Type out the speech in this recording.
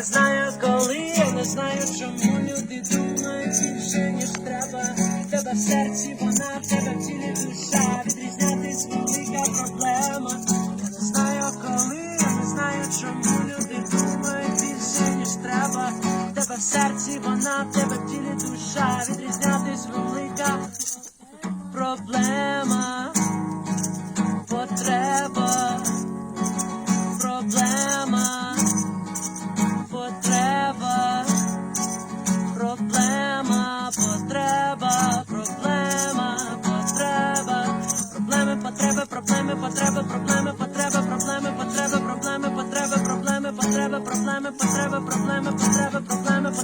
не знаю коли, я не знаю, чому люди думають більше, ніж треба. В тебе в серці вона, в тебе в тілі душа. Відрізнятись велика проблема. Я не знаю коли, я не знаю, чому люди думають більше, ніж треба. В тебе в серці вона, в тебе в тілі душа. Відрізнятись велика проблема. потреби, проблеми, потреби, проблеми, потреби, проблеми, потреби, проблеми, потреби, проблеми, потреби, проблеми, потреби, проблеми, потреби, проблеми.